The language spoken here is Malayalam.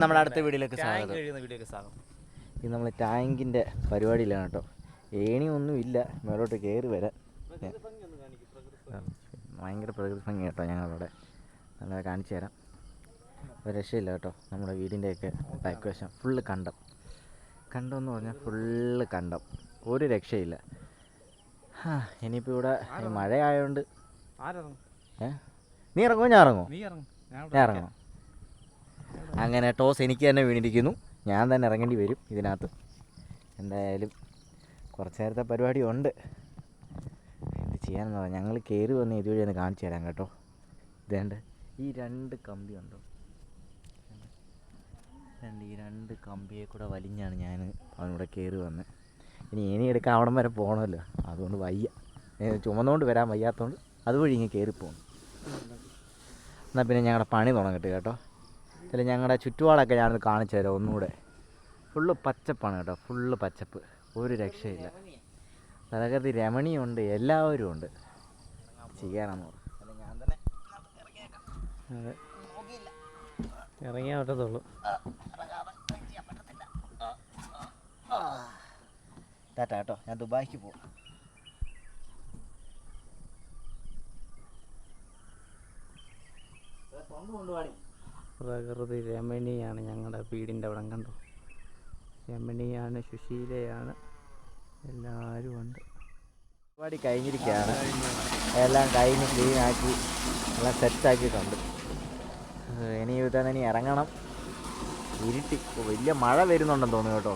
നമ്മുടെ അടുത്ത വീഡിയോയിലേക്ക് സ്വാഗതം. കഴിയുന്ന വീഡിയോ ഒക്കെ സാധനം ഇത് നമ്മൾ ടാങ്കിന്റെ പരിപാടിയിലാണ് കേട്ടോ. ഏണിയൊന്നും ഇല്ല മേലോട്ട് കയറി വരാൻ ഭയങ്കര പ്രകൃതി ഭംഗി കേട്ടോ ഞങ്ങളവിടെ. നല്ല കാണിച്ചു തരാം. ഒരു രക്ഷയില്ല കേട്ടോ നമ്മുടെ വീടിന്റെയൊക്കെ ബാക്ക് വശം ഫുള്ള് കണ്ടം. കണ്ടം എന്ന് പറഞ്ഞാൽ ഫുള്ള് കണ്ടം. ഒരു രക്ഷയില്ല. ഇനിയിപ്പോൾ ഇവിടെ മഴ ആയതുകൊണ്ട് ഏ? നീ ഇറങ്ങുമോ ഞാൻ ഇറങ്ങുമോ ഞാൻ ഇറങ്ങണം അങ്ങനെ ടോസ് എനിക്ക് തന്നെ വീണിരിക്കുന്നു. ഞാൻ തന്നെ ഇറങ്ങേണ്ടി വരും ഇതിനകത്ത്. എന്തായാലും കുറച്ച് നേരത്തെ പരിപാടി ഉണ്ട്. എന്ത് ചെയ്യാനെന്ന്? പറഞ്ഞാൽ ഞങ്ങൾ കയറി വന്ന് ഇതുവഴി ഒന്ന് കാണിച്ചു തരാം കേട്ടോ. ഇതേണ്ട ഈ രണ്ട് കമ്പി ഉണ്ടോ? രണ്ട് ഈ രണ്ട് കമ്പിയെ കൂടെ വലിഞ്ഞാണ് ഞാൻ അവനൂടെ കയറി വന്നത് ഇനി ഇനി എടുക്കാൻ അവിടം വരെ പോകണമല്ലോ അതുകൊണ്ട് വയ്യ. ചുമന്നുകൊണ്ട് വരാൻ വയ്യാത്തതുകൊണ്ട് അതുവഴി ഇങ്ങനെ കയറി പോകണം എന്നാൽ പിന്നെ ഞങ്ങളുടെ പണി തുടങ്ങട്ടെ കേട്ടോ. ഇതിൽ ഞങ്ങളുടെ ചുറ്റുപാടൊക്കെ ഞാനൊന്ന് കാണിച്ചു തരാം ഒന്നുകൂടെ ഫുള്ള് പച്ചപ്പാണ് കേട്ടോ. ഫുള്ള് പച്ചപ്പ്. ഒരു രക്ഷയില്ല. പ്രകൃതി രമണിയുണ്ട് എല്ലാവരും ഉണ്ട്. തന്നെ അതെ. ഇറങ്ങിയാൽ പറ്റത്തുള്ളൂ. ടാറ്റ കേട്ടോ. ഞാൻ ദുബായിക്ക് പോകും പ്രകൃതി രമണീയാണ് ഞങ്ങളുടെ വീടിന്റെ അവിടെ കണ്ടോ? രമണിയാണ് സുശീലയാണ് എല്ലാവരും ഉണ്ട്. പരിപാടി കഴിഞ്ഞിരിക്കുകയാണ് എല്ലാം കഴിഞ്ഞ് ക്ലീൻ ആക്കി എല്ലാം സെറ്റാക്കിയിട്ടുണ്ട് ഇനി ഇതാണ് ഇനി ഇറങ്ങണം. ഇരുട്ടി. വലിയ മഴ വരുന്നുണ്ടെന്ന് തോന്നുന്നു കേട്ടോ.